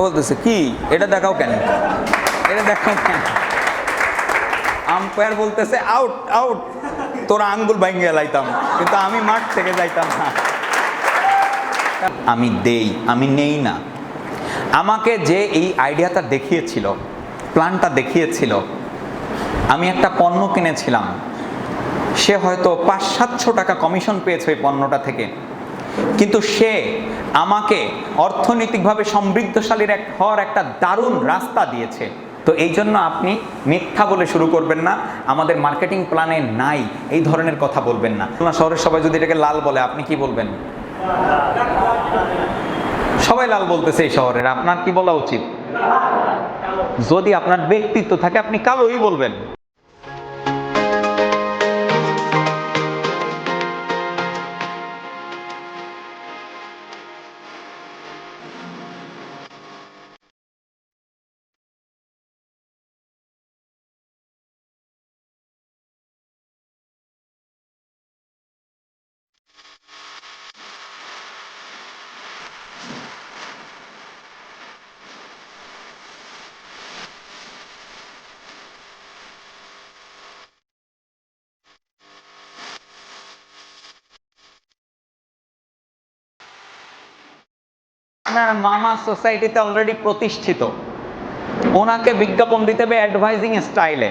ও বলতেছে, কি? এটা দেখাও কেন? এটা দেখাও কেন? আম্পায়ার বলতেছে আউট আউট তোরা আঙ্গুল ভাঙ্গে লাইতাম, কিন্তু আমি মাঠ থেকে যাইতাম না। আমি দেই, আমি নেই না। আমাকে যে এই আইডিয়াটা দেখিয়েছিল, প্ল্যানটা দেখিয়েছিল, আমি একটা পণ্য কিনেছিলাম। সে হয়তো পাঁচ সাতশো টাকা কমিশন পেয়েছে ওই পণ্যটা থেকে। কিন্তু সে আমাকে অর্থনৈতিকভাবে সমৃদ্ধশালীর এক হওয়ার একটা দারুণ রাস্তা দিয়েছে। তো এই জন্য আপনি মিথ্যা বলে শুরু করবেন না, আমাদের মার্কেটিং প্ল্যানে নাই, এই ধরনের কথা বলবেন না। শহরের সবাই যদি এটাকে লাল বলে, আপনি কি বলবেন? সবাই লাল বলতেছে এই শহরের আপনার কি বলা উচিত? যদি আপনার ব্যক্তিত্ব থাকে, আপনি কালোই বলবেন। আপনার মামা সোসাইটিতে অলরেডি প্রতিষ্ঠিত। ওনাকে বিজ্ঞাপন দিতে হবে অ্যাডভাইজিং স্টাইলে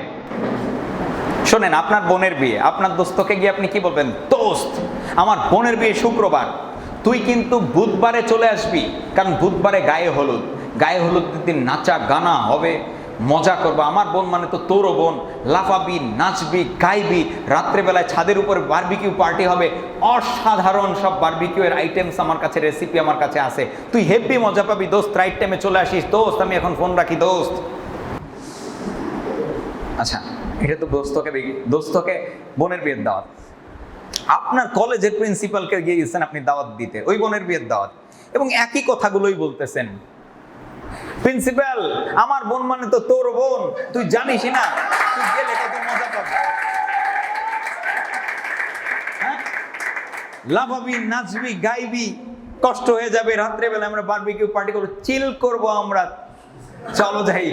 শোনেন, আপনার বোনের বিয়ে। আপনার দোস্তকে গিয়ে আপনি কি বলবেন? দোস্ত, আমার বোনের বিয়ে শুক্রবার। তুই কিন্তু বুধবারে চলে আসবি, কারণ বুধবারে গায়ে হলুদ। গায়ে হলুদ দিন নাচা গানা হবে মজা করব। আমার বোন মানে তো তোরও বোন। লাফাবি, নাচবি, গাইবি। রাত্রেবেলায় ছাদের উপর বারবিকিউ পার্টি হবে। অসাধারণ সব বারবিকিউ এর আইটেমস আমার কাছে রেসিপি আমার কাছে আছে। তুই হেভি মজা পাবি। দোস্ত রাইট টাইমে চলে আসিস। দোস্ত, আমি এখন ফোন রাখি, দোস্ত। আচ্ছা এটা তো দোস্তকে দোস্তকে বোনের বিয়ের দাওয়াত। আপনার কলেজের প্রিন্সিপালকে গিয়ে গেছেন আপনি দাওয়াত দিতে। ওই বোনের বিয়ের দাওয়াত। এবং একই কথাগুলোই বলতেছেন। প্রিন্সিপাল আমার বোন মানে তো তোর বোন। তুই জানিস না? তুই গেলে কত মজা পাবি। হ্যাঁ? লাফাবি, নাচবি, গাইবি, কষ্ট হয়ে যাবে। রাত্রেবেলা আমরা বারবিকিউ পার্টি করব। চিল করব আমরা। চলো যাই।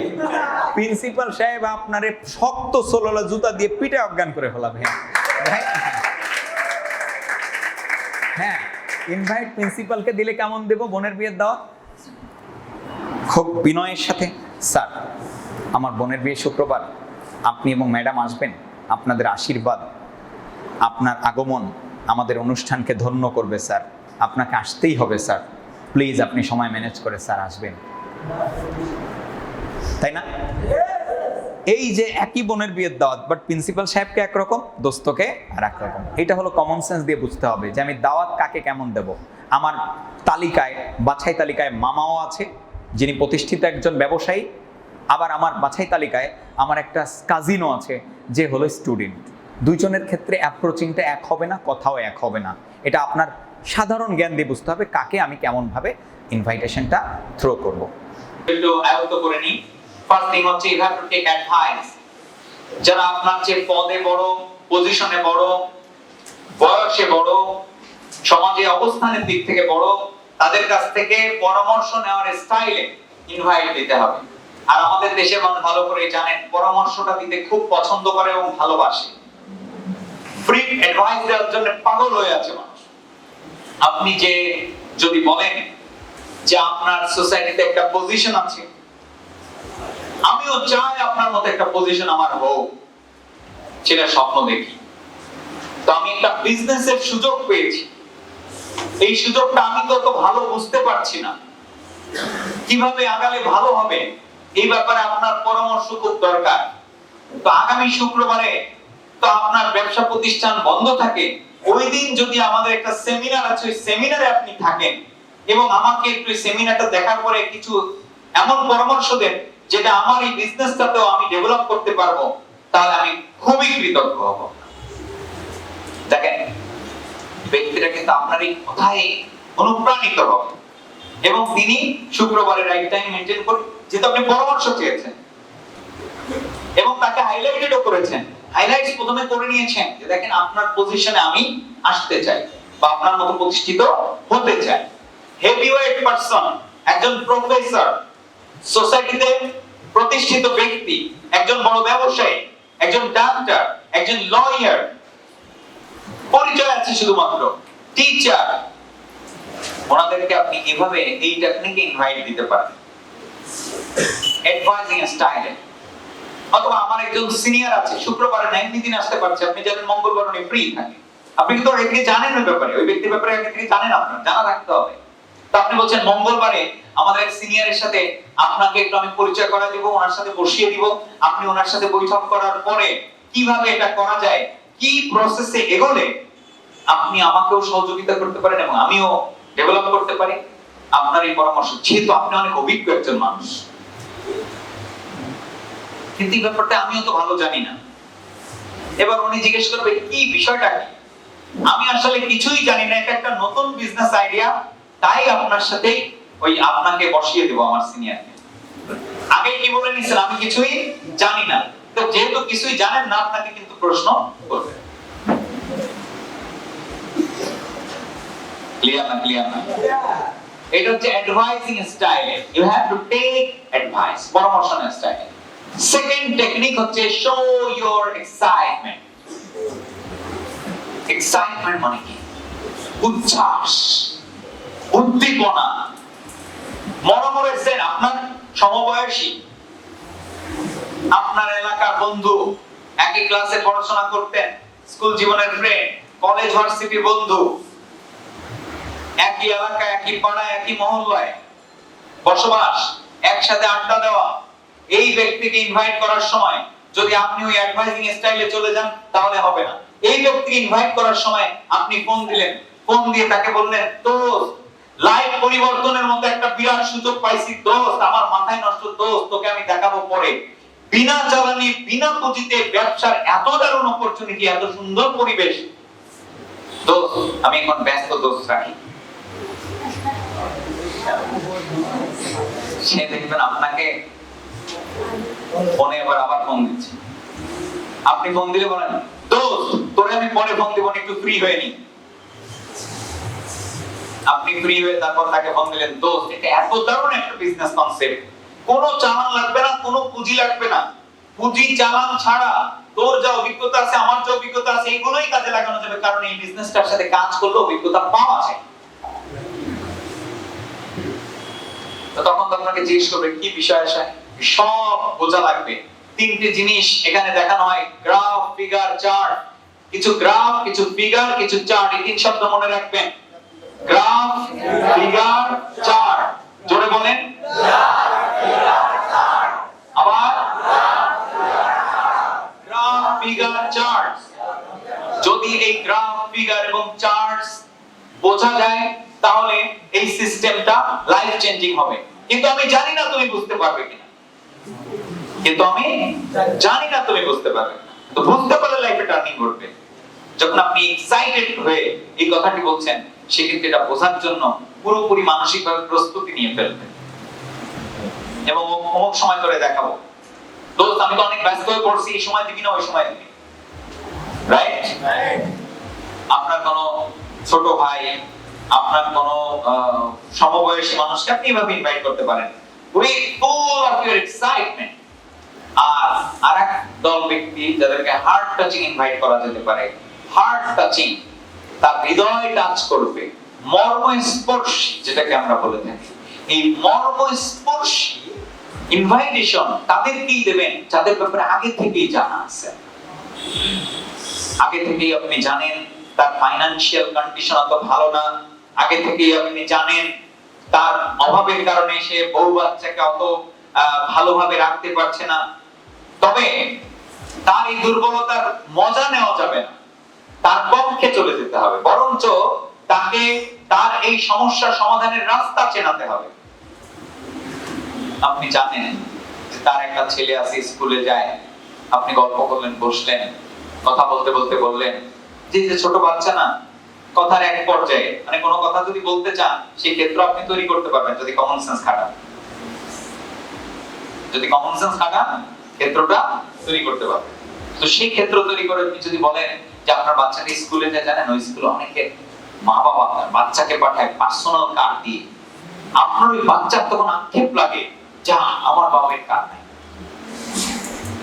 প্রিন্সিপাল সাহেব আপনারে শক্ত সোললা জুতা দিয়ে পিঠে অজ্ঞান করে ফেলাবে। হ্যাঁ? হ্যাঁ। ইনভাইট প্রিন্সিপালকে দিলে কেমন দেবো? বোনের বিয়ের দাওয়াত? খুব বিনয়ের সাথে, স্যার, আমার বোনের বিয়ে শুক্রবার। আপনি এবং ম্যাডাম আসবেন, আপনাদের আশীর্বাদ, আপনার আগমন আমাদের অনুষ্ঠানকে ধন্য করবে, স্যার। আপনাকে আসতেই হবে, স্যার। প্লিজ আপনি সময় ম্যানেজ করে, স্যার, আসবেন। তাই না? এই যে একই বোনের বিয়ের দাওয়াত বাট প্রিন্সিপাল সাহেবকে একরকম, দোস্তকে আর একরকম এটা হলো কমন সেন্স দিয়ে বুঝতে হবে যে আমি দাওয়াত কাকে কেমন দেব। আমার তালিকায়, বাছাই তালিকায় মামাও আছে যিনি প্রতিষ্ঠিত একজন ব্যবসায়ী, আবার আমার বাছাই তালিকায় আমার একটা কাজিনও আছে যে হলো স্টুডেন্ট দুইজনের ক্ষেত্রে অ্যাপ্রোচিংটা এক হবে না, কথাও এক হবে না। এটা আপনার সাধারণ জ্ঞান দিয়ে বুঝতে হবে কাকে আমি কেমনভাবে ইনভাইটেশনটা থ্রো করব। একটু আয়ত্ত করে নিই। ফার্স্ট থিং হচ্ছে you have to take advice যারা আপনার চেয়ে পদে বড় পজিশনে বড়, বয়সে বড়, সমাজে অবস্থানের দিক থেকে বড় তাদের কাছ থেকে পরামর্শ নেওয়ার স্টাইলে ইনভাইট দিতে হবে। আর আমাদের দেশের মানুষ ভালো করে জানেন, পরামর্শটা দিতে খুব পছন্দ করে এবং ভালোবাসে। ফ্রি অ্যাডভাইস দেওয়ার জন্য পাগল হয়ে আছে মানুষ। আপনি যে যদি বলেন যে আপনার সোসাইটিতে একটা পজিশন আছে, আমিও চাই আপনার মতো একটা পজিশন আমার হোক, সেটা স্বপ্ন দেখি। তো আমি একটা বিজনেসের সুযোগ পেয়েছি। এই সুযোগটা আমি তো অত ভালো বুঝতে পারছি না। কীভাবে আগালে ভালো হবে, এই ব্যাপারে আপনার পরামর্শ খুব দরকার। তো আগামী শুক্রবারে তো আপনার ব্যবসা প্রতিষ্ঠান বন্ধ থাকে। ওই দিন যদি আমাদের একটা সেমিনার আছে, ওই সেমিনারে আপনি থাকেন এবং আমাকে একটু সেমিনারটা দেখার পরে কিছু এমন পরামর্শ দেন, যেটা আমার এই বিজনেসটাতেও আমি ডেভেলপ করতে পারব, তাহলে আমি খুবই কৃতজ্ঞ হব। দেখেন ব্যক্তিটা কিন্তু আপনার এই কথাই অনুপ্রাণিত হবে এবং তিনি শুক্রবারে রাইট টাইম মেনটেন করে যেহেতু আপনি পরামর্শ চেয়েছেন এবং তাকে হাইলাইটেডও করেছেন। হাইলাইটস প্রথমে করে নিয়েছেন যে দেখেন আপনার পজিশনে আমি আসতে চাই বা আপনার মতো প্রতিষ্ঠিত হতে চাই। হেভিওয়েট পারসন একজন প্রফেসর সোসাইটিতে প্রতিষ্ঠিত ব্যক্তি, একজন বড় ব্যবসায়ী, একজন ডাক্তার একজন লয়ার পরিচয় আছে শুধুমাত্র। টিচার ওনাদেরকে আপনি এভাবে এই টেকনিকে ইনভাইট দিতে পারেন। অ্যাডভাইজিং স্টাইলে অথবা আমার একজন সিনিয়র আছে, শুক্রবারে না দিন আসতে পারছে, আপনি জানেন মঙ্গলবার উনি ফ্রি থাকে। আপনি কিন্তু ব্যক্তি জানেন ওই ব্যাপারে, ওই ব্যক্তির ব্যাপারে আগে থেকে জানেন আপনার, জানা রাখতে হবে। তো আপনি বলছেন মঙ্গলবারে আমাদের এক সিনিয়রের সাথে আপনাকে একটু আমি পরিচয় করা দিব, ওনার সাথে বসিয়ে দিব। আপনি ওনার সাথে বৈঠক করার পরে কীভাবে এটা করা যায় কি প্রসেসে এগোলে আপনি আমাকেও সহযোগিতা করতে পারেন এবং আমিও ডেভেলপ করতে পারি? আপনার এই পরামর্শ, যেহেতু আপনি অনেক অভিজ্ঞ একজন মানুষ। কিন্তু এই ব্যাপারটা আমিও তো ভালো জানি না। এবার উনি জিজ্ঞেস করবে, কি বিষয়টা কি? আমি আসলে কিছুই জানি না এটা একটা নতুন বিজনেস আইডিয়া তাই আপনার সাথে ওই আপনাকে বসিয়ে দেবো আমার সিনিয়রকে আগে কি বলে নিছেন আমি কিছুই জানি না। তো যেহেতু কিছুই জানেন না, আপনাকে কিন্তু প্রশ্ন করবে। ক্লিয়ার না ক্লিয়ার না? এটা হচ্ছে অ্যাডভাইসিং স্টাইলে you have to take advice পরামর্শ নেওয়ার স্টাইলে সেকেন্ড টেকনিক হচ্ছে শো ইওর এক্সাইটমেন্ট এক্সাইটমেন্ট মানে কি? উচ্ছ্বাস। উদ্দীপনা। মনে করেছেন আপনার সমবয়সী। আপনার এলাকার বন্ধু, একই ক্লাসে পড়াশোনা করতেন স্কুল জীবনের ফ্রেন্ড কলেজ ভার্সিটি বন্ধু। একই এলাকা একই পাড়া একই মহল্লায় বসবাস, একসাথে আড্ডা দেওয়া, এই ব্যক্তিকে ইনভাইট করার সময় যদি আপনি ওই অ্যাডভাইজিং স্টাইলে চলে যান, তাহলে হবে না। এই ব্যক্তিকে ইনভাইট করার সময় আপনি ফোন দিলেন। ফোন দিয়ে তাকে বললেন তো লাইফ পরিবর্তনের মতো একটা বিরাট সুযোগ পাইছি। দোস্ত, আমার মাথায় নষ্ট। দোস্ত, তোকে আমি দেখাবো পরে। বিনা জ্বালানি, বিনা পুঁজিতে ব্যবসার এত দারুণ অপরচুনিটি এত সুন্দর পরিবেশ। দোস্ত, আমি এখন ব্যস্ত দোস্ত রাখি। সে দেখবেন আপনাকে ফোনে এবার আবার ফোন দিচ্ছে। আপনি ফোন দিলে বলেন, দোস্ত, তোরে আমি পরে ফোন দিব একটু ফ্রি হয়ে নি। আপনি ফ্রি হয়ে তারপর তাকে ফোন দিলেন, দোস্ত, এটা এত দারুণ একটা বিজনেস কনসেপ্ট কোনো চালান লাগবে না, কোনো পুঁজি লাগবে না। পুঁজি, চালান ছাড়া তোর যা অভিজ্ঞতা আছে, আমার যা অভিজ্ঞতা আছে এগুলোই কাজে লাগানো যাবে, কারণ এই বিজনেসটার সাথে কাজ করলে অভিজ্ঞতা পাওয়া যায়। তখন জিজ্ঞেস করবে, কি বিষয় সব বোঝা লাগবে। তিনটি জিনিস এখানে দেখানো হয় গ্রাফ ফিগার চার্ট কিছু গ্রাফ কিছু ফিগার কিছু চার্ট এই তিন শব্দ মনে রাখবেন। গ্রাফ ফিগার চার্ট জোরে বলেন। যদি এই গ্রাফ ফিগার এবং চার্টস বোঝা যায়, তাহলে এই সিস্টেমটা লাইফ চেঞ্জিং হবে। কিন্তু আমি জানি না তুমি বুঝতে পারবে কিনা। কিন্তু আমি জানি না তুমি বুঝতে পারবে তো বুঝতে পারলে লাইফে টার্নিং ঘটবে। যখন আপনি এক্সাইটেড হয়ে এই কথাটি বলছেন সেক্ষেত্রে এটা বোঝার জন্য পুরোপুরি মানসিকভাবে প্রস্তুতি নিয়ে ফেলবেন এবং অমুক সময় করে দেখাবো। দোস্ত আমি তো অনেক ব্যস্ত হয়ে পড়ছি এই সময় দিবি না ওই সময় দিবি। রাইট আপনার কোনো ছোট ভাই আপনার কোনো সমবয়সী মানুষকে আপনি এভাবে ইনভাইট করতে পারেন। With full of your excitement আর আরেক দল ব্যক্তি যাদেরকে হার্ট টাচিং ইনভাইট করা যেতে পারে। হার্ট টাচিং তার হৃদয় টাচ করবে। যেটাকে আমরা বলে থাকি। এই ইনভাইটেশন তাদেরকেই দেবেন, যাদের ব্যাপারে আগে থেকেই জানা আছে। আগে থেকেই আপনি জানেন, তার কন্ডিশন অত ভালো না। আগে থেকেই আপনি জানেন, তার অভাবের কারণে সে বউ বাচ্চাকে অত ভালোভাবে রাখতে পারছে না। তবে তার এই দুর্বলতার মজা নেওয়া যাবে না। তার পক্ষে চলে যেতে হবে। বরঞ্চ তাকে তার এই সমস্যার সমাধানের রাস্তা চেনাতে হবে। আপনি জানেন তার একটা ছেলে আছে, স্কুলে যায়। আপনি গল্প করলেন, বসলেন, কথা বলতে বলতে বললেন। যে যে ছোট বাচ্চা না, কথার এক পর্যায়ে মানে কোনো কথা যদি বলতে চান সেই ক্ষেত্র আপনি তৈরি করতে পারবেন, যদি কমন সেন্স খাটান। যদি কমন সেন্স খাটান, ক্ষেত্রটা তৈরি করতে পারবেন। তো সেই ক্ষেত্র তৈরি করে যদি বলেন যে আপনার বাচ্চাকে স্কুলে যায় জানেন ওই স্কুলে অনেকে মা বাবা বাচ্চাকে পাঠায় পার্সোনাল কার্ড দিয়ে। আপনার ওই বাচ্চার তখন আক্ষেপ লাগে যা আমার বাবার নাই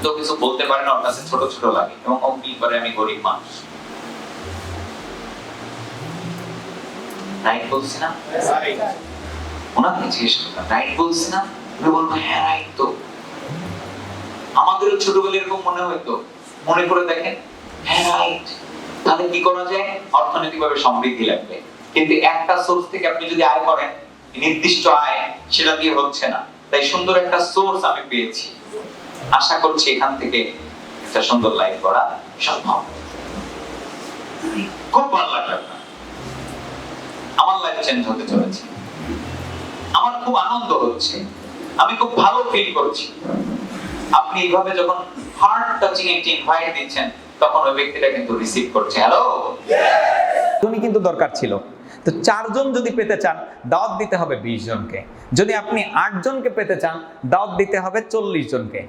তো কিছু বলতে পারে না ওর কাছে ছোট ছোট লাগে এবং করে আমি গরিব মানুষ। রাইট বলছি না? ওনাকে জিজ্ঞেস করলাম রাইট বলছি না? আমি বলব হ্যাঁ রাইট তো। আমাদেরও ছোটবেলায় এরকম মনে হতো মনে করে দেখেন রাইট তাহলে কি করা যায়? অর্থনৈতিকভাবে সমৃদ্ধি লাগবে। কিন্তু একটা সোর্স থেকে আপনি যদি আয় করেন, নির্দিষ্ট আয় সেটা দিয়ে হচ্ছে না। তাই সুন্দর একটা সোর্স আমি পেয়েছি। আশা করছি এখান থেকে একটা সুন্দর লাইফ করা সম্ভব। খুব ভালো লাগল আমার লাইফ চেঞ্জ হতে চলেছে। আমার খুব আনন্দ হচ্ছে। আমি খুব ভালো ফিল করছি। আপনি এইভাবে যখন হার্ট টাচিং একটি ইনভাইট দিচ্ছেন তখন ওই ব্যক্তিটা কিন্তু রিসিভ করছে। হ্যালো কিন্তু দরকার ছিল। তো চারজন যদি পেতে চান, দাওয়াত দিতে হবে বিশ জনকে। যদি আপনি আট জনকে পেতে চান, দাওয়াত দিতে হবে চল্লিশ জনকে।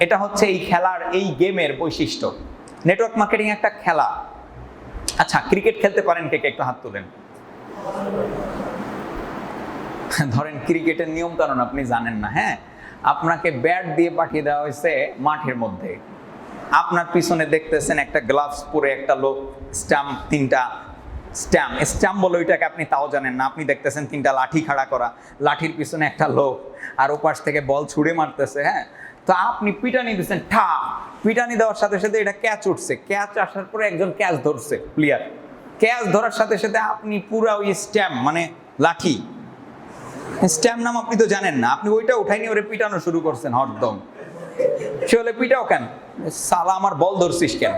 এটা হচ্ছে এই খেলার, এই গেমের বৈশিষ্ট্য। নেটওয়ার্ক মার্কেটিং একটা খেলা। আচ্ছা ক্রিকেট খেলতে পারেন কে একটু হাত তুলেন। ধরেন ক্রিকেটের নিয়ম কারণ আপনি জানেন না হ্যাঁ? আপনাকে ব্যাট দিয়ে পাঠিয়ে দেওয়া হয়েছে মাঠের মধ্যে। আপনার পিছনে দেখতেছেন একটা গ্লাভস পরে একটা লোক, স্ট্যাম্প, তিনটা স্ট্যাম্প। স্ট্যাম্প বলে ওইটাকে আপনি তাও জানেন না, আপনি দেখতেছেন তিনটা লাঠি খাড়া করা। লাঠির পিছনে একটা লোক, আর ওপাশ থেকে বল ছুড়ে মারতেছে হ্যাঁ? তো আপনি পিটানি দিচ্ছেন, ঠা! পিটানি দেওয়ার সাথে সাথে এটা ক্যাচ উঠছে। ক্যাচ আসার পরে একজন ক্যাচ ধরছে প্লেয়ার ক্যাচ ধরার সাথে সাথে আপনি পুরা ওই স্ট্যাম্প মানে লাঠি। স্ট্যাম্প নাম আপনি তো জানেন না, আপনি ওইটা উঠাইনি ওরে পিটানো শুরু করছেন, হরদম। সে হলে পিটাও কেন? সালা আমার বল ধরছিস কেন?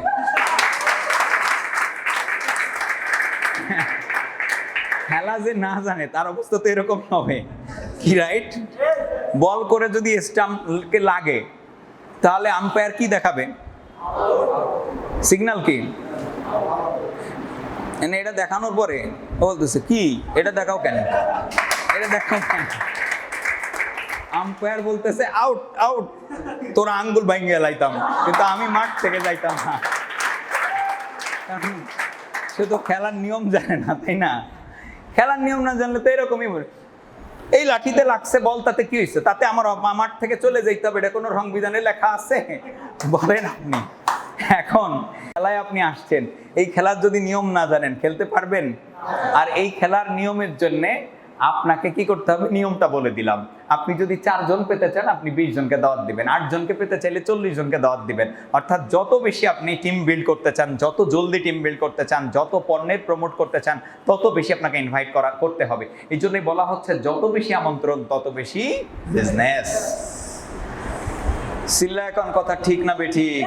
খেলা যে না জানে, তার অবস্থা তো এরকম হবে। কি রাইট বল করে যদি স্টাম্পকে লাগে, তাহলে আম্পায়ার কি দেখাবে? সিগন্যাল কি? এটা দেখানোর পরে বলতেছে, কি? এটা দেখাও কেন? এটা দেখাও কেন? আম্পায়ার বলতেছে আউট আউট তোর আঙ্গুল ভাঙ্গে লাইতাম, কিন্তু আমি মাঠ থেকে যাইতাম না। সে তো খেলার নিয়ম জানে না, তাই না? খেলার নিয়ম না জানলে তো এরকমই এই লাঠিতে লাগছে বল, তাতে কি হয়েছে? তাতে আমার মাঠ থেকে চলে যাইতে হবে, এটা কোনো সংবিধানে লেখা আছে? বলেন আপনি। এখন খেলায় আপনি আসছেন, এই খেলার যদি নিয়ম না জানেন, খেলতে পারবেন? আর এই খেলার নিয়মের জন্যে আপনাকে কি করতে হবে? নিয়মটা বলে দিলাম। আপনি যদি চারজন পেতে চান, আপনি বিশ জনকে দাওয়াত দিবেন। আট জনকে পেতে চাইলে চল্লিশ জনকে দাওয়াত দিবেন। অর্থাৎ যত বেশি আপনি টিম বিল্ড করতে চান, যত জলদি টিম বিল্ড করতে চান, যত পণ্যের প্রমোট করতে চান, তত বেশি আপনাকে ইনভাইট করা, করতে হবে। এই জন্যই বলা হচ্ছে, যত বেশি আমন্ত্রণ, তত বেশি বিজনেস সিল্লা এখন কথা ঠিক না বেঠিক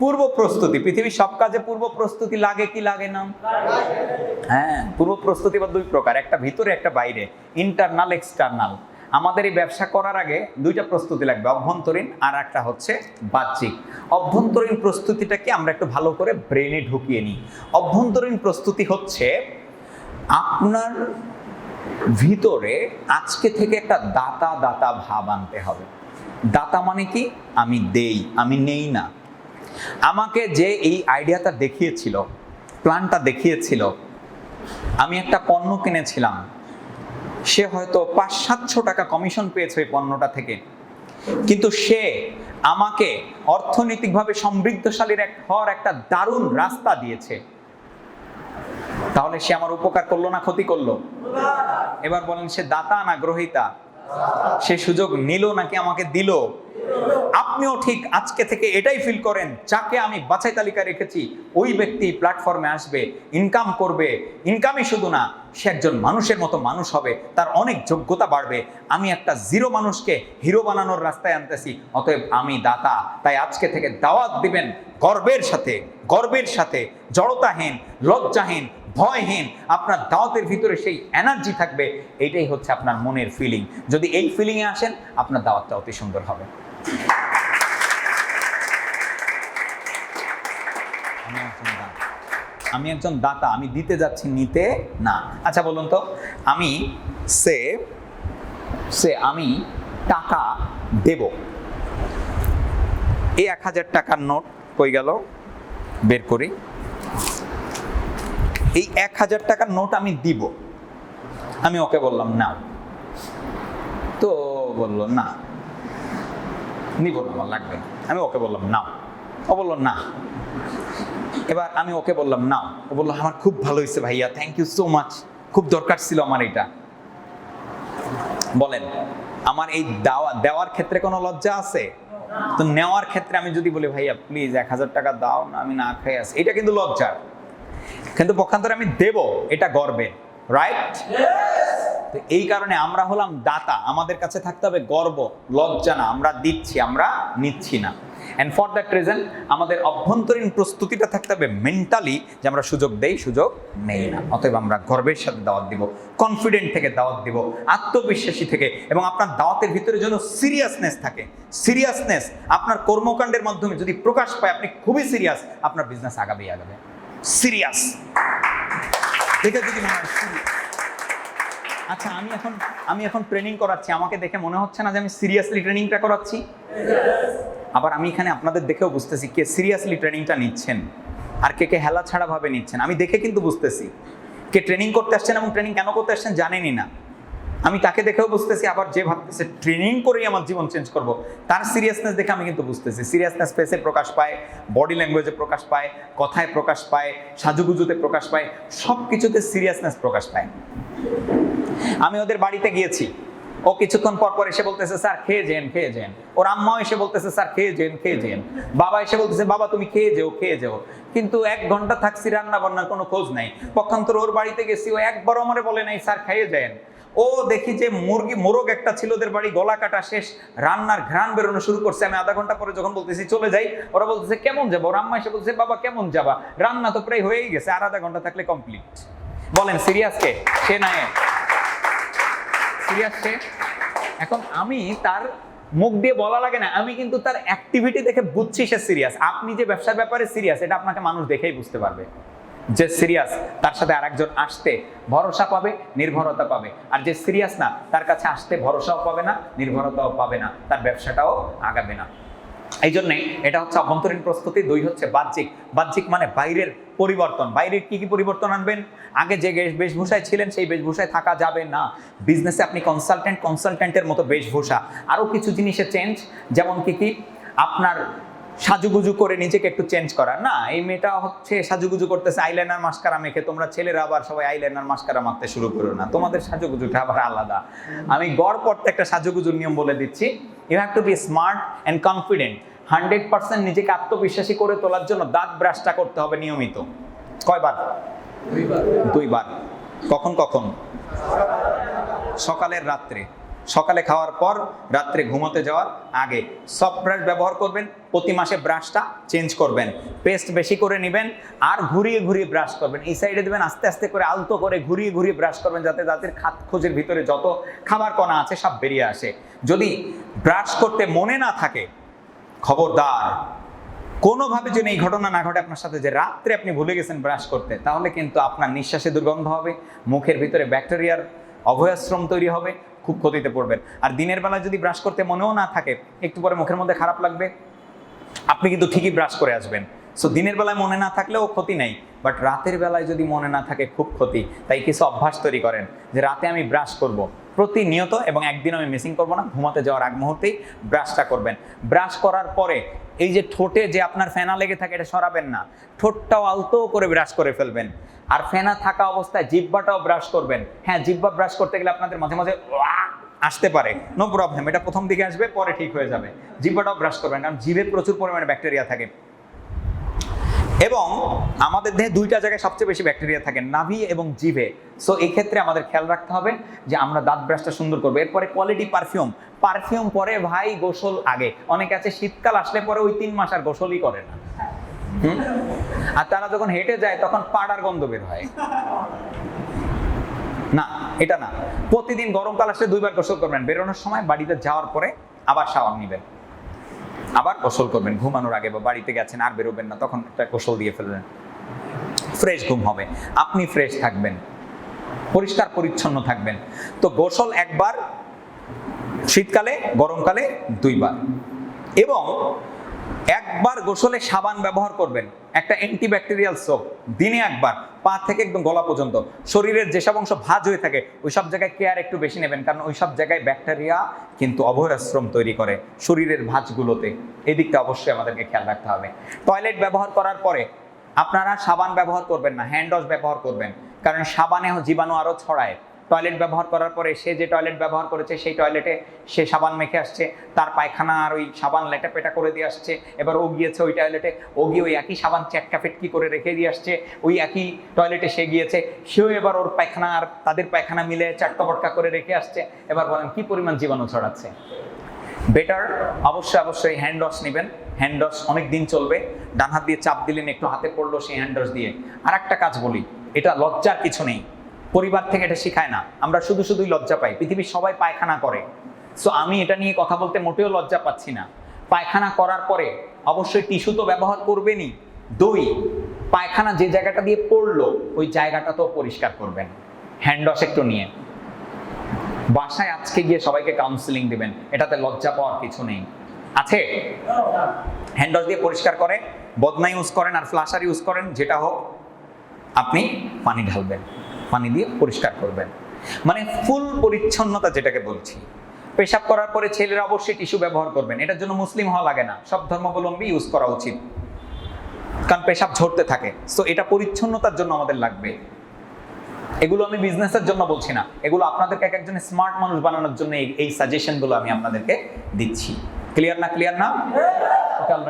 পূর্ব প্রস্তুতি, পৃথিবীর সব কাজে পূর্ব প্রস্তুতি লাগে কি লাগে না? হ্যাঁ পূর্ব প্রস্তুতি বা দুই প্রকার, একটা ভিতরে, একটা বাইরে ইন্টারনাল এক্সটার্নাল আমাদের এই ব্যবসা করার আগে দুইটা প্রস্তুতি লাগবে, অভ্যন্তরীণ আর একটা হচ্ছে বাহ্যিক। অভ্যন্তরীণ প্রস্তুতিটাকে আমরা একটু ভালো করে ব্রেনে ঢুকিয়ে নিই। অভ্যন্তরীণ প্রস্তুতি হচ্ছে আপনার ভিতরে আজকে থেকে একটা দাতা দাতা ভাব আনতে হবে। দাতা মানে কি? আমি দেই, আমি নেই না। আমাকে যে এই আইডিয়াটা দেখিয়েছিল, প্ল্যানটা দেখিয়েছিল, আমি একটা পণ্য কিনেছিলাম। সে হয়তো পাঁচ সাতশো টাকা কমিশন পেয়েছে ওই পণ্যটা থেকে। কিন্তু সে আমাকে অর্থনৈতিকভাবে সমৃদ্ধশালীর এক হওয়ার একটা দারুণ রাস্তা দিয়েছে। তাহলে সে আমার উপকার করল না ক্ষতি করল? এবার বলেন সে দাতা না গ্রহিতা? সে সুযোগ নিল নাকি আমাকে দিল? আপনিও ঠিক আজকে থেকে এটাই ফিল করেন, যাকে আমি বাছাই তালিকা রেখেছি, ওই ব্যক্তি প্ল্যাটফর্মে আসবে ইনকাম করবে। ইনকামই শুধু না, সে একজন মানুষের মতো মানুষ হবে, তার অনেক যোগ্যতা বাড়বে। আমি একটা জিরো মানুষকে হিরো বানানোর রাস্তায় আনতেছি, অতএব আমি দাতা। তাই আজকে থেকে দাওয়াত দিবেন গর্বের সাথে গর্বের সাথে, জড়তাহীন, লজ্জাহীন ভয়হীন, আপনার দাওয়াতের ভিতরে সেই এনার্জি থাকবে এইটাই হচ্ছে আপনার মনের ফিলিং যদি এই ফিলিংয়ে আসেন, আপনার দাওয়াতটা অতি সুন্দর হবে। আমি একজন দাতা। আমি একজন দাতা, আমি দিতে যাচ্ছি, নিতে না। আচ্ছা বলুন তো, আমি সে সে আমি টাকা দেব। এই এক হাজার টাকার নোট কই গেল? বের করি। এই এক হাজার টাকার নোট আমি দিব। আমি ওকে বললাম না তো বলল, না, নিব না, আমার লাগবে। আমি ওকে বললাম, নাও। ও বলল, না। এবার আমি ওকে বললাম না ও বলল, আমার খুব ভালো হয়েছে ভাইয়া থ্যাংক ইউ সো মাচ খুব দরকার ছিল আমার এটা। বলেন, আমার এই দেওয়া, দেওয়ার ক্ষেত্রে কোনো লজ্জা আছে? তো নেওয়ার ক্ষেত্রে আমি যদি বলি, ভাইয়া প্লিজ এক হাজার টাকা দাও না, আমি না খেয়ে আছি। এটা কিন্তু লজ্জার কিন্তু পক্ষান্তরে আমি দেব এটা গর্বে রাইট তো এই কারণে আমরা হলাম দাতা আমাদের কাছে থাকতে হবে গর্ব লজ্জা না আমরা দিচ্ছি আমরা নিচ্ছি না। অ্যান্ড ফর দ্যাট রিজন আমাদের অভ্যন্তরীণ প্রস্তুতিটা থাকতে হবে মেন্টালি যে আমরা সুযোগ দেই সুযোগ নেই না। অতএব আমরা গর্বের সাথে দাওয়াত দিব কনফিডেন্ট থেকে দাওয়াত দিব আত্মবিশ্বাসী থেকে এবং আপনার দাওয়াতের ভিতরে যেন সিরিয়াসনেস থাকে। সিরিয়াসনেস আপনার কর্মকাণ্ডের মাধ্যমে যদি প্রকাশ পায় আপনি খুবই সিরিয়াস আপনার বিজনেস আগাবেই আগাবে। সিরিয়াস। দেখে যদি মনে হয় আচ্ছা আমি এখন আমি এখন ট্রেনিং করাচ্ছি। আমাকে দেখে মনে হচ্ছে না যে আমি সিরিয়াসলি ট্রেনিংটা করাচ্ছি। আবার আমি এখানে আপনাদের দেখেও বুঝতেছি কে সিরিয়াসলি ট্রেনিংটা নিচ্ছেন আর কে কে হেলা ছাড়া ভাবে নিচ্ছেন। আমি দেখে কিন্তু বুঝতেছি। কে ট্রেনিং করতে আসছেন এবং ট্রেনিং কেন করতে আসছেন জানেনই না। আমি তাকে দেখেও বুঝতেছি, আবার যে ভাবতেছে ট্রেনিং করেই আমার জীবন চেঞ্জ করব, তার সিরিয়াসনেস দেখে আমি কিন্তু বুঝতেছি। সিরিয়াসনেস ফেসে প্রকাশ পায় বডি ল্যাঙ্গুয়েজে প্রকাশ পায়, কথায় প্রকাশ পায়, সাজুগুজুতে প্রকাশ পায় সব কিছুতে সিরিয়াসনেস প্রকাশ পায়। আমি ওদের বাড়িতে গিয়েছি। ও কিছুক্ষণ পর পর এসে বলতেছে, স্যার, খেয়ে যেন খেয়ে যেন। ওর আম্মাও এসে বলতেছে, স্যার, খেয়ে যেন খেয়ে যেন। বাবা এসে বলতেছে, বাবা, তুমি খেয়ে যেও খেয়ে যেও। কিন্তু এক ঘণ্টা থাকছি রান্না বান্নার কোনো খোঁজ নাই। পক্ষান্তর ওর বাড়িতে গেছি, ও একবারও আমারে বলে নাই, স্যার, খেয়ে যেন। ও দেখি যে মুরগি, মোরগ একটা ছিল ওদের বাড়ি, গলা কাটা শেষ, রান্নার ঘ্রাণ বেরোনো শুরু করছে। আমি আধা ঘণ্টা পরে যখন বলতেছি চলে যাই, ওরা বলতেছে, কেমন যাব? ওর আম্মা এসে বলছে বাবা, কেমন যাবা? রান্না তো প্রায় হয়েই গেছে, আর আধা ঘণ্টা থাকলে কমপ্লিট বলেন সিরিয়াস কে? সে না এ? সিরিয়াস সে? এখন আমি তার মুখ দিয়ে বলা লাগে না, আমি কিন্তু তার অ্যাক্টিভিটি দেখে বুঝছি সে সিরিয়াস আপনি যে ব্যবসার ব্যাপারে সিরিয়াস এটা আপনাকে মানুষ দেখেই বুঝতে পারবে। যে সিরিয়াস তার সাথে আরেকজন আসতে ভরসা পাবে, নির্ভরতা পাবে। আর যে সিরিয়াস না, তার কাছে আসতে ভরসাও পাবে না, নির্ভরতাও পাবে না, তার ব্যবসাটাও আগাবে না। এই জন্যে এটা হচ্ছে অভ্যন্তরীণ প্রস্তুতি, দুই হচ্ছে বাহ্যিক। বাহ্যিক মানে বাইরের পরিবর্তন। বাইরের কি কি পরিবর্তন আনবেন? আগে যে বেশভূষায় ছিলেন, সেই বেশভূষায় থাকা যাবে না। বিজনেসে আপনি কনসালটেন্ট কনসালটেন্টের মতো বেশভূষা। আরও কিছু জিনিসে চেঞ্জ যেমন কি কি, আপনার সাজুগুজু করে নিজেকে একটু চেঞ্জ করা। না এই মেয়েটা হচ্ছে সাজুগুজু করতেছে আইলাইনার মাস্কারা মেখে। তোমরা ছেলেরা আবার সবাই আইলাইনার মাস্কারা মারতে শুরু করো না। তোমাদের সাজুগুজুটা আবার আলাদা। আমি গড় একটা সাজুগুজুর নিয়ম বলে দিচ্ছি। You have to be smart and confident hundred percent নিজেকে আত্মবিশ্বাসী করে তোলার জন্য দাঁত ব্রাশটা করতে হবে নিয়মিত। কয়বার? দুইবার। কখন কখন? সকালের রাত্রে। সকালে খাওয়ার পর রাত্রে ঘুমোতে যাওয়ার আগে সফট ব্রাশ ব্যবহার করবেন, প্রতি মাসে ব্রাশটা চেঞ্জ করবেন। পেস্ট বেশি করে নেবেন আর ঘুরিয়ে ঘুরিয়ে ব্রাশ করবেন। এই সাইডে দেবেন, আস্তে আস্তে করে আলতো করে ঘুরিয়ে ঘুরিয়ে ব্রাশ করবেন যাতে দাঁতের খাত খোঁজের ভিতরে যত খাবার কণা আছে সব বেরিয়ে আসে। যদি ব্রাশ করতে মনে না থাকে, খবরদার, কোনোভাবে যেন এই ঘটনা না ঘটে আপনার সাথে যে রাত্রে আপনি ভুলে গেছেন ব্রাশ করতে, তাহলে কিন্তু আপনার নিঃশ্বাসে দুর্গন্ধ হবে, মুখের ভিতরে ব্যাকটেরিয়ার অভয়াশ্রম তৈরি হবে খুব ক্ষতিতে পড়বেন। আর দিনের বেলা যদি ব্রাশ করতে মনেও না থাকে, একটু পরে মুখের মধ্যে খারাপ লাগবে। আপনি কিন্তু ঠিকই ব্রাশ করে আসবেন। সো দিনের বেলায় মনে না থাকলেও ক্ষতি নেই। বাট রাতের বেলায় যদি মনে না থাকে, খুব ক্ষতি। তাই কিছু অভ্যাস তৈরি করেন যে, রাতে আমি ব্রাশ করব। প্রতিনিয়ত এবং একদিন আমি মিসিং করব না, ঘুমাতে যাওয়ার আগ মুহূর্তেই ব্রাশটা করবেন। ব্রাশ করার পরে এই যে ঠোঁটে যে আপনার ফেনা লেগে থাকে, এটা সরাবেন না। ঠোঁটটাও আলতো করে ব্রাশ করে ফেলবেন। আর ফেনা থাকা অবস্থায় জিব্বাটাও ব্রাশ করবেন। হ্যাঁ জিব্বা ব্রাশ করতে গেলে আপনাদের মাঝে মাঝে আসতে পারে। নো প্রবলেম এটা প্রথম দিকে আসবে, পরে ঠিক হয়ে যাবে। জিব্বাটাও ব্রাশ করবেন, কারণ জিভে প্রচুর পরিমাণে ব্যাকটেরিয়া থাকে। এবং আমাদের দেহে দুইটা জায়গায় সবচেয়ে বেশি ব্যাকটেরিয়া থাকে, নাভি এবং জিভে। সো এই ক্ষেত্রে আমাদের খেয়াল রাখতে হবে যে আমরা দাঁত ব্রাশটা সুন্দর করব। এরপরে কোয়ালিটি পারফিউম পারফিউম পরে ভাই গোসল আগে। অনেকে আছে, শীতকাল আসলে পরে ওই তিন মাস আর গোসলই করে না। আর তারা যখন হেঁটে যায়, তখন পাড়ার গন্ধ বের হয়। না, এটা না। প্রতিদিন গরমকাল আসলে দুইবার গোসল করবেন। বেরোনোর সময় বাড়িতে যাওয়ার পরে আবার শাওয়ার নেবেন। আবার গোসল করবেন। ঘুমানোর আগে বা বাড়িতে গেছেন, আর বেরোবেন না, তখন একটা গোসল দিয়ে ফেলবেন। ফ্রেশ ঘুম হবে। আপনি ফ্রেশ থাকবেন। পরিষ্কার, পরিচ্ছন্ন থাকবেন। তো গোসল একবার, শীতকালে, গরমকালে দুইবার। এবং একবার গোসলে সাবান ব্যবহার করবেন, একটা অ্যান্টিব্যাকটেরিয়াল সোপ দিনে একবার, পা থেকে একদম গলা পর্যন্ত। শরীরের যেসব অংশ ভাঁজ হয়ে থাকে ওই সব জায়গায় কেয়ার একটু বেশি নেবেন, কারণ ওই সব জায়গায় ব্যাকটেরিয়া কিন্তু অভয়াশ্রম তৈরি করে শরীরের ভাঁজগুলোতে। এই দিকটা অবশ্যই আমাদেরকে খেয়াল রাখতে হবে। টয়লেট ব্যবহার করার পরে আপনারা সাবান ব্যবহার করবেন না হ্যান্ড ওয়াশ ব্যবহার করবেন, কারণ সাবানে জীবাণু আরও ছড়ায়। টয়লেট ব্যবহার করার পরে সে যে টয়লেট ব্যবহার করেছে, সেই টয়লেটে সে সাবান মেখে আসছে। তার পায়খানা আর ওই সাবান লেটা পেটা করে দিয়ে আসছে। এবার ও গিয়েছে ওই টয়লেটে ও গিয়ে ওই একই সাবান চ্যাটকা ফেটকি করে রেখে দিয়ে আসছে? ওই একই টয়লেটে সে গিয়েছে। সেও এবার ওর পায়খানা আর তাদের পায়খানা মিলে চাটকা বটকা করে রেখে আসছে। এবার বলেন, কি পরিমাণ জীবাণু ছড়াচ্ছে? বেটার অবশ্যই অবশ্যই হ্যান্ড ওয়াশ নেবেন। হ্যান্ড ওয়াশ অনেক দিন চলবে। ডান হাত দিয়ে চাপ দিলেন, একটু হাতে পড়ল সেই হ্যান্ড ওয়াশ দিয়ে। আর একটা কাজ বলি, এটা লজ্জার কিছু নেই। পরিবার থেকে এটা শেখায় না। আমরা শুধু শুধুই লজ্জা পাই। পৃথিবীর সবাই পায়খানা করে। সো আমি এটা নিয়ে কথা বলতে মোটেও লজ্জা পাচ্ছি না। পায়খানা করার পরে অবশ্যই টিস্যু তো ব্যবহার করবেনই। দুই, পায়খানা যে জায়গাটা দিয়ে পড়ল, ওই জায়গাটা তো পরিষ্কার করবেন। হ্যান্ড একটু নিয়ে। বাসায় আজকে গিয়ে সবাইকে কাউন্সিলিং দিবেন। এটাতে লজ্জা পাওয়ার কিছু নেই। আছে? হ্যান্ড ওয়াশ দিয়ে পরিষ্কার করে বদনা ইউজ করেন আর ফ্লাশার ইউজ করেন, যেটা হোক, আপনি পানি ঢালবেন। পানি দিয়ে পরিষ্কার করবেন। মানে ফুল পরিচ্ছন্নতা যেটাকে বলছি। পেশাব করার পরে ছেলেরা অবশ্যই টিস্যু ব্যবহার করবেন। এটার জন্য মুসলিম হওয়া লাগে না। সব ধর্মাবলম্বী ইউজ করা উচিত। কারণ পেশাব ঝরতে থাকে। সো এটা পরিচ্ছন্নতার জন্য আমাদের লাগবে। এগুলো আমি বিজনেসের জন্য বলছি না। এগুলো আপনাদেরকে এক একজন স্মার্ট মানুষ বানানোর জন্য এই- সাজেশনগুলো আমি আপনাদেরকে দিচ্ছি। ক্লিয়ার না ক্লিয়ার না?